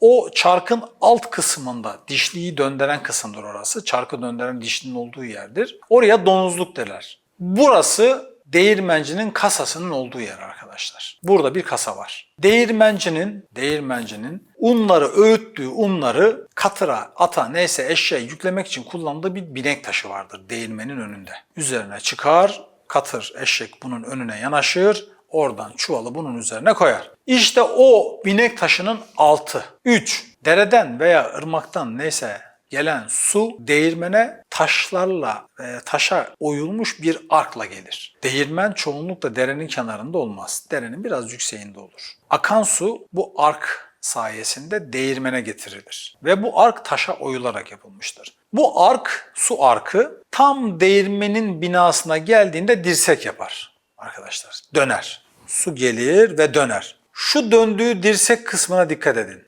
O çarkın alt kısmında dişliyi döndüren kısımdır orası. Çarkı döndüren dişlinin olduğu yerdir. Oraya donuzluk derler. Burası değirmencinin kasasının olduğu yer arkadaşlar. Burada bir kasa var. Değirmencinin, değirmencinin unları öğüttüğü unları katıra, ata neyse eşeğe yüklemek için kullandığı bir binek taşı vardır değirmenin önünde. Üzerine çıkar, katır, eşek bunun önüne yanaşır, oradan çuvalı bunun üzerine koyar. İşte o binek taşının altı. 3. Dereden veya ırmaktan neyse gelen su değirmene taşlarla e, taşa oyulmuş bir arkla gelir. Değirmen çoğunlukla derenin kenarında olmaz. Derenin biraz yükseğinde olur. Akan su bu ark sayesinde değirmene getirilir. Ve bu ark taşa oyularak yapılmıştır. Bu ark, su arkı tam değirmenin binasına geldiğinde dirsek yapar arkadaşlar. Döner. Su gelir ve döner. Şu döndüğü dirsek kısmına dikkat edin.